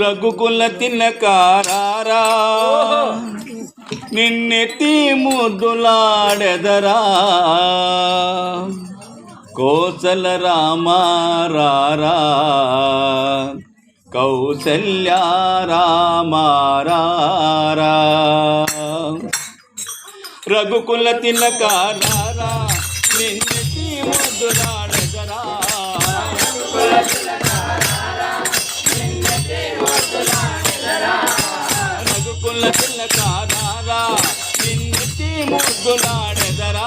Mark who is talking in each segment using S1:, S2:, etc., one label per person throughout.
S1: రఘుకుల తిన్నకారారా నిన్నెత్తి ముద్దులాడెదరా కోసల రామారారా. కౌసల్యా రామారారా. రఘుకుల తిన్నకారారా నిన్నెత్తి ముద్దులా ముగ్గులాడెదరా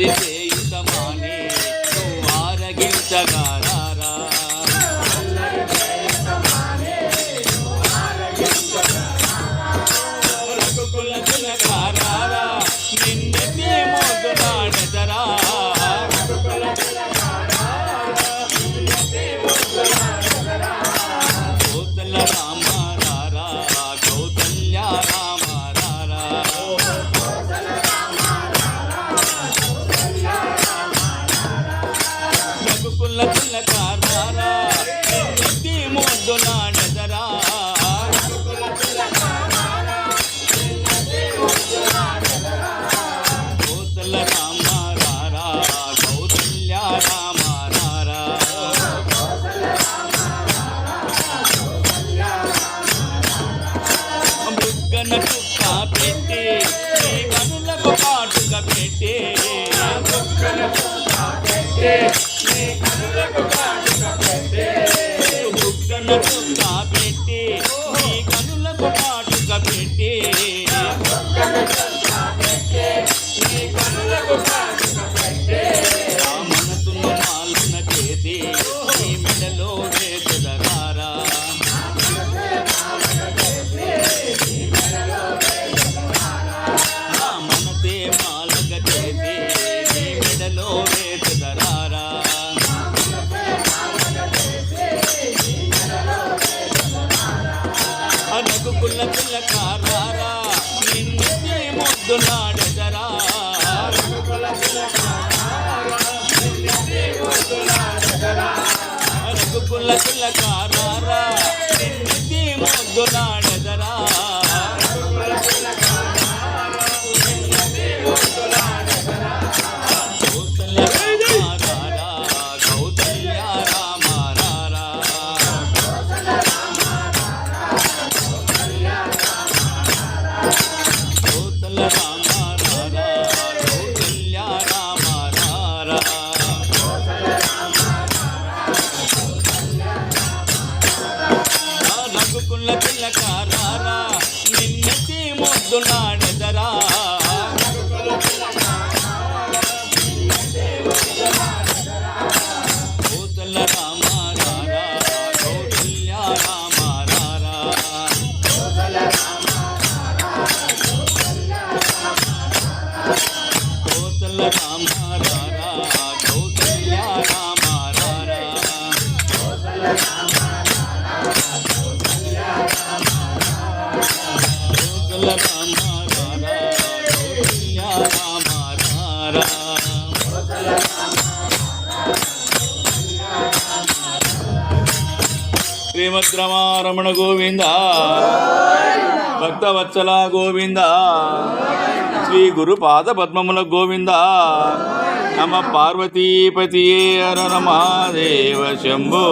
S1: did. Yeah. పుల్ల పుల్ల కారారా నిన్ను నాడెదరా రఘుకుల కుల కారారా నిన్ను మొద్దు నాడ నాడెదరా కోతల రామ రారా కౌసల్య రామ రారా కోతల రామ రారా కౌసల్య రామ రారా శ్రీమద్రమారమణ గోవింద. భక్తవత్సల గోవింద. శ్రీ గురు పాద పద్మముల గోవింద. నమ పార్వతీపతియే హర మహాదేవ శంభో.